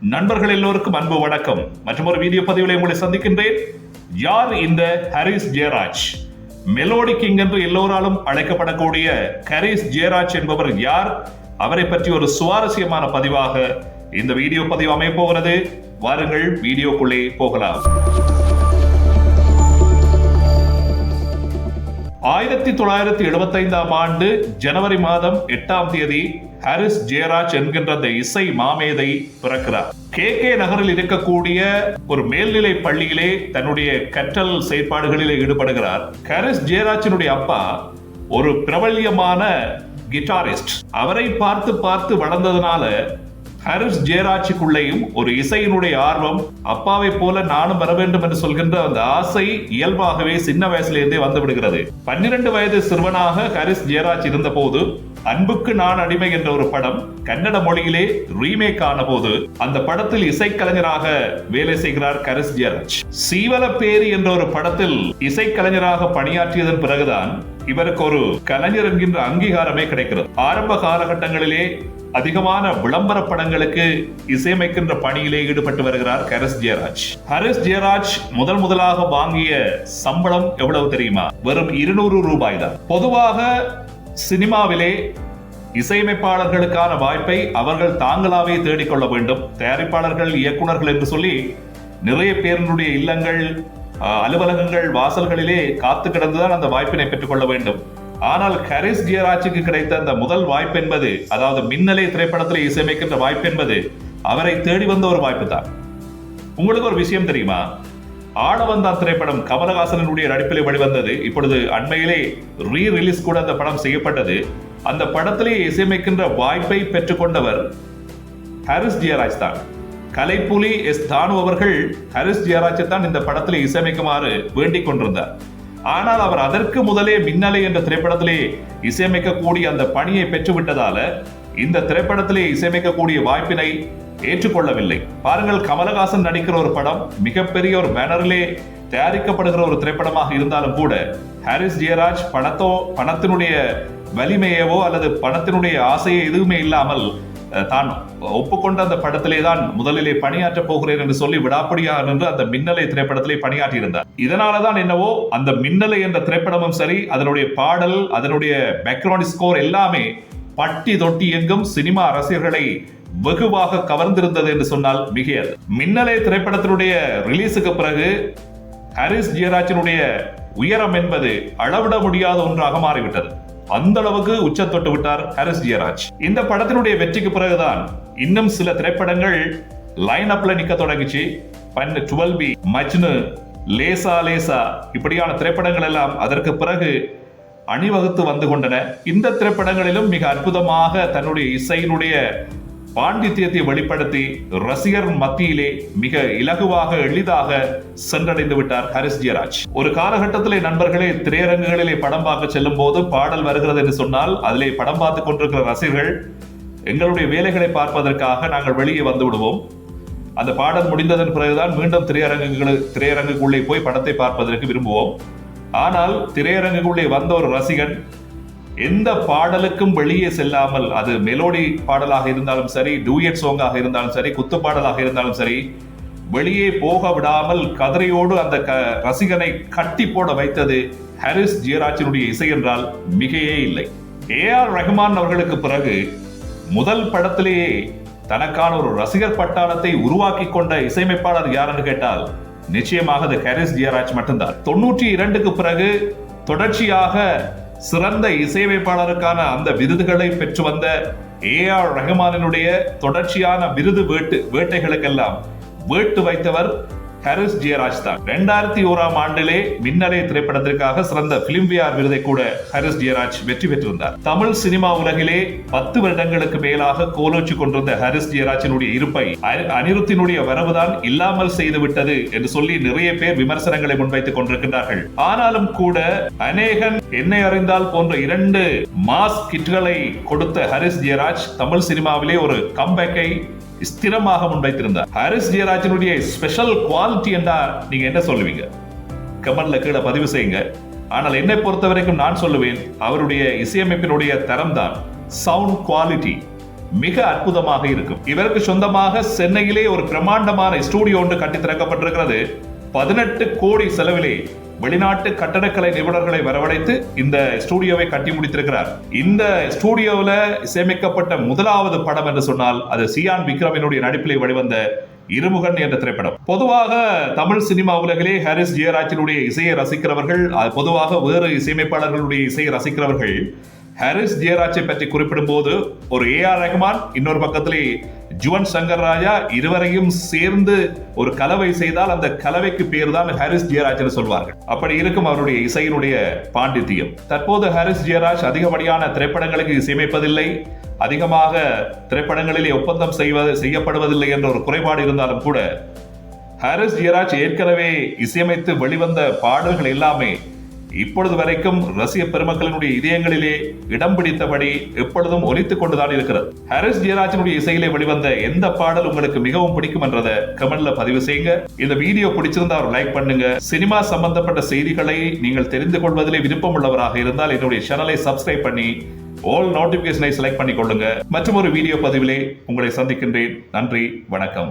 நண்பர்கள் எல்லோருக்கும் அன்பு வணக்கம். மற்றும் ஒரு வீடியோ பதிவில் உங்களை சந்திக்கின்றேன். யார் இந்த ஹரிஸ் ஜெயராஜ்? மெலோடி கிங் என்று எல்லோராலும் அழைக்கப்படக்கூடிய ஹரிஸ் ஜெயராஜ் என்பவர் யார்? அவரை பற்றி ஒரு சுவாரஸ்யமான பதிவாக இந்த வீடியோ பதிவு அமைய போகிறது. வாருங்கள் வீடியோக்குள்ளே போகலாம். ஆயிரத்தி தொள்ளாயிரத்தி எழுபத்தைந்தாம் ஆண்டு ஜனவரி மாதம் எட்டாம் தேதி ஹாரிஸ் ஜெயராஜ் என்கின்ற அந்த இசை மாமேதை பிறக்கிறார். கே கே நகரில் இருக்கக்கூடிய ஒரு மேல்நிலை பள்ளியிலே தன்னுடைய கற்றல் செயற்பாடுகளிலே ஈடுபடுகிறார். ஹாரிஸ் ஜெயராஜினுடைய அப்பா ஒரு பிரபல்யமான கிட்டாரிஸ்ட். அவரை பார்த்து பார்த்து வளர்ந்ததுனால ஹரிஷ் ஜெயராஜுக்குள்ளேயும் ஒரு இசையினுடைய ஆர்வம் அப்பாவை போல நானும் வர வேண்டும் என்று சொல்கின்ற அந்த ஆசை இயல்பாகவே சின்ன வயசுலேருந்தே வந்து விடுகிறது. பன்னிரண்டு வயது சிறுவனாக ஹரிஷ் ஜெயராஜ் இருந்தபோது அன்புக்கு நான் அடிமை என்ற ஒரு படம் கன்னட மொழியிலே ரீமேக் ஆன போது அந்த படத்தில் இசைக்கலைஞராக வேலை செய்கிறார் கரிஸ் ஜெயராஜ். சீவலப்பேரி என்ற ஒரு படத்தில் இசைக்கலைஞராக பணியாற்றியதன் பிறகுதான் இவருக்கு ஒரு கலைஞர் என்கின்ற அங்கீகாரமே கிடைக்கிறது. ஆரம்ப காலகட்டங்களிலே அதிகமான விளம்பர படங்களுக்கு இசையமைக்கின்ற பணியிலே ஈடுபட்டு வருகிறார் ஹரிஸ் ஜெயராஜ். ஹரிஸ் ஜெயராஜ் முதல் முதலாக வாங்கிய சம்பளம் எவ்வளவு தெரியுமா? வெறும் இருநூறு ரூபாய் தான். பொதுவாக சினிமாவிலே இசையமைப்பாளர்களுக்கான வாய்ப்பை அவர்கள் தாங்களாவே தேடிக்கொள்ள வேண்டும். தயாரிப்பாளர்கள் இயக்குனர்கள் என்று சொல்லி நிறைய பேரினுடைய இல்லங்கள் அலுவலகங்கள் வாசல்களிலே காத்து கிடந்துதான் அந்த வாய்ப்பினை பெற்றுக்கொள்ள வேண்டும். ஆனால் ஹரிஸ் ஜியராஜுக்கு கிடைத்த அந்த முதல் வாய்ப்பு என்பது அதாவது மின்னலை திரைப்படத்தில் இசையமைக்கின்ற வாய்ப்பு என்பது அவரை தேடி வந்த ஒரு வாய்ப்பு தான் உங்களுக்கு ஒரு விஷயம் தெரியுமா? ஆளவந்தான் திரைப்படம் கமலஹாசனுடைய நடிப்பிலே வெளிவந்தது. இப்பொழுது அண்மையிலே ரீ ரிலீஸ் கூட அந்த படம் செய்யப்பட்டது. அந்த படத்திலே இசையமைக்கின்ற வாய்ப்பை பெற்றுக்கொண்டவர் ஹாரிஸ் ஜியராஜ் தான். கலைப்புலி எஸ் தானு அவர்கள் ஹரிஸ் ஜெயராஜை தான் இந்த படத்திலே இசையமைக்குமாறு வேண்டிக் கொண்டிருந்தார். ஆனால் அவர் அதற்கு முதலே மின்னலை என்ற திரைப்படத்திலே இசையமைக்கக்கூடிய அந்த பணியை பெற்றுவிட்டதால இந்த திரைப்படத்திலே இசையமைக்கக்கூடிய வாய்ப்பினை ஏற்றுக்கொள்ளவில்லை. பாருங்கள் கமலஹாசன் நடிக்கிற ஒரு படம் மிகப்பெரிய ஒரு பேனரிலே தயாரிக்கப்படுகிற ஒரு திரைப்படமாக இருந்தாலும் கூட ஹாரிஸ் ஜெயராஜ் பணத்தோ பணத்தினுடைய வலிமையவோ அல்லது பணத்தினுடைய ஆசையோ எதுவுமே இல்லாமல் தான் ஒப்புக்கொண்ட அந்த படத்திலே தான் முதலிலே பணியாற்ற போகிறேன் என்று சொல்லி விடாப்படியாக நின்று அந்த மின்னலை திரைப்படத்திலே பணியாற்றியிருந்தார். இதனாலதான் என்னவோ அந்த மின்னலை என்ற திரைப்படமும் சரி அதனுடைய பாடல் அதனுடைய பேக்ரவுண்ட் ஸ்கோர் எல்லாமே பட்டி தொட்டி எங்கும் சினிமா ரசிகர்களை வெகுவாக கவர்ந்திருந்தது என்று சொன்னால் மிகையது. மின்னலை திரைப்படத்தினுடைய ரிலீஸுக்கு பிறகு ஹாரிஸ் ஜெயராஜினுடைய உயரம் என்பது அளவிட முடியாத ஒன்றாக மாறிவிட்டது. அந்த அளவுக்கு உச்ச தொட்டு விட்டார் ஹாரிஸ் ஜெயராஜ். இந்த படத்தினுடைய வெற்றிக்கு பிறகுதான் இன்னும் சில திரைப்படங்கள் லைன் அப்ல நிக்க தொடங்கிச்சு. பன் டுவெல் பி மஜ்னு லேசா லேசா இப்படியான திரைப்படங்கள் எல்லாம் அதற்கு பிறகு அணிவகுத்து வந்து கொண்டன. இந்த திரைப்படங்களிலும் மிக அற்புதமாக தன்னுடைய இசையினுடைய பாண்டித்யத்தை வெளிப்படுத்தி ரசிகர் மத்தியிலே மிக இலகுவாக எளிதாக சென்றடைந்து விட்டார் ஹரிஸ் ஜெயராஜ். ஒரு காலகட்டத்திலே நண்பர்களே திரையரங்குகளிலே படம் பார்க்க செல்லும் போது பாடல் வருகிறது என்று சொன்னால் அதிலே படம் பார்த்து கொண்டிருக்கிற ரசிகர்கள் எங்களுடைய வேலைகளை பார்ப்பதற்காக நாங்கள் வெளியே வந்து விடுவோம். அந்த பாடல் முடிந்ததன் பிறகுதான் மீண்டும் திரையரங்குகள் திரையரங்குக்குள்ளே போய் படத்தை பார்ப்பதற்கு விரும்புவோம். ஆனால் திரையரங்குக்குள்ளே வந்த ஒரு ரசிகன் எந்த பாடலுக்கும் வெளியே செல்லாமல் அது மெலோடி பாடலாக இருந்தாலும் சரி டூயட் சாங்காக இருந்தாலும் சரி குத்து பாடலாக இருந்தாலும் சரி வெளியே போக விடாமல் கதிரையோடு அந்த க ரசிகனை கட்டி போட வைத்தது ஹாரிஸ் ஜியராஜினுடைய இசை என்றால் மிகையே இல்லை. ஏ ஆர் ரஹ்மான் அவர்களுக்கு பிறகு முதல் படத்திலேயே தனக்கான ஒரு ரசிகர் பட்டாளத்தை உருவாக்கி கொண்ட இசையமைப்பாளர் யாருன்னு கேட்டால் நிச்சயமாக அது ஹாரிஸ் ஜெயராஜ் மட்டும்தான். தொண்ணூற்றி இரண்டுக்கு பிறகு தொடர்ச்சியாக சிறந்த இசையமைப்பாளருக்கான அந்த விருதுகளை பெற்று வந்த ஏ ஆர் ரஹ்மானினுடைய தொடர்ச்சியான விருது வேட்டு வேட்டைகளுக்கெல்லாம் வேட்டு வைத்தவர் ஹாரிஸ் ஜெயராஜ் தான் ரெண்டாயிரத்தி ஓராம் ஆண்டிலே மின்னலை திரைப்படத்திற்காக சிறந்த பிலிம்பியார் விருதை கூட ஹாரிஸ் ஜெயராஜ் வெற்றி பெற்றிருந்தார். தமிழ் சினிமா உலகிலே பத்து வருடங்களுக்கு மேலாக கோலோச்சு கொண்டிருந்த ஹாரிஸ் ஜெயராஜினுடைய இருப்பை அனிருத்தினுடைய வரவுதான் இல்லாமல் செய்து விட்டது என்று சொல்லி நிறைய பேர் விமர்சனங்களை முன்வைத்துக் கொண்டிருக்கிறார்கள் ஆனாலும் கூட அநேகன் என்னை அறிந்தால் போன்ற இரண்டு மாஸ் கிட்களை கொடுத்த ஹரிஸ் ஜெயராஜ் தமிழ் சினிமாவிலே ஒரு கம்பேக்கை ஸ்திரமாக முன்வைத்திருந்தார். ஹாரிஸ் ஜெயராஜனுடைய ஸ்பெஷல் குவாலிட்டி என்றா நீங்க என்ன சொல்லுவீங்க? கமெண்ட்ல கீழே பதிவு செய்யுங்க. ஆனால் என்னை பொறுத்த வரைக்கும் நான் சொல்லுவேன் அவருடைய இசையமைப்பினுடைய தரம் தான் சவுண்ட் குவாலிட்டி மிக அற்புதமாக இருக்கும். இவருக்கு சொந்தமாக சென்னையிலே ஒரு பிரம்மாண்டமான ஸ்டூடியோ ஒன்று கட்டி திறக்கப்பட்டிருக்கிறது. பதினெட்டு கோடி செலவிலே வெளிநாட்டு கட்டடக்கலை நிபுணர்களை வரவழைத்து இந்த ஸ்டூடியோவை கட்டி முடித்திருக்கிறார். இந்த ஸ்டூடியோவில் இசையமைக்கப்பட்ட முதலாவது படம் என்று சொன்னால் அது சியான் விக்ரமினுடைய நடிப்பிலே வெளிவந்த இருமுகன் என்ற திரைப்படம். பொதுவாக தமிழ் சினிமா உலகிலே ஹாரிஸ் ஜெயராஜினுடைய இசையை ரசிக்கிறவர்கள் அது பொதுவாக வேறு இசையமைப்பாளர்களுடைய இசையை ரசிக்கிறவர்கள் ஹாரிஸ் ஜெயராஜை பற்றி குறிப்பிடும் போது ஒரு ஏ ஆர் ரஹ்மான் இன்னொரு பக்கத்திலே ஜுவன் சங்கர் ராஜா இருவரையும் சேர்ந்து ஒரு கலவை செய்தால் அந்த கலவைக்கு பேர் தான் ஹாரிஸ் ஜெயராஜ் சொல்வார்கள். அப்படி இருக்கும் அவருடைய இசையினுடைய பாண்டித்தியம் தற்போது ஹாரிஸ் ஜெயராஜ் அதிகப்படியான திரைப்படங்களுக்கு இசையமைப்பதில்லை. அதிகமாக திரைப்படங்களிலே ஒப்பந்தம் செய்வது செய்யப்படுவதில்லை என்ற ஒரு குறைபாடு இருந்தாலும் கூட ஹாரிஸ் ஜெயராஜ் ஏற்கனவே இசையமைத்து வெளிவந்த பாடல்கள் எல்லாமே இப்பொழுது வரைக்கும் ரஷ்ய பெருமக்களினுடைய இதயங்களிலே இடம் பிடித்தபடி எப்பொழுதும் ஒலித்துக் கொண்டுதான் இருக்கிறது. ஹாரிஸ் ஜெயராஜனுடைய இசையிலே வெளிவந்த எந்த பாடல் உங்களுக்கு மிகவும் பிடிக்கும் என்றதை கமெண்ட்ல பதிவு செய்யுங்க. இந்த வீடியோ பிடிச்சிருந்தா ஒரு லைக் பண்ணுங்க. சினிமா சம்பந்தப்பட்ட செய்திகளை நீங்கள் தெரிந்து கொள்வதிலே விருப்பம் உள்ளவராக இருந்தால் என்னுடைய சேனலை சப்ஸ்கிரைப் பண்ணி ஆல் நோட்டிபிகேஷனை செலக்ட் பண்ணிக்கொள்ளுங்க. மற்றும் ஒரு வீடியோ பதிவிலே உங்களை சந்திக்கின்றேன். நன்றி வணக்கம்.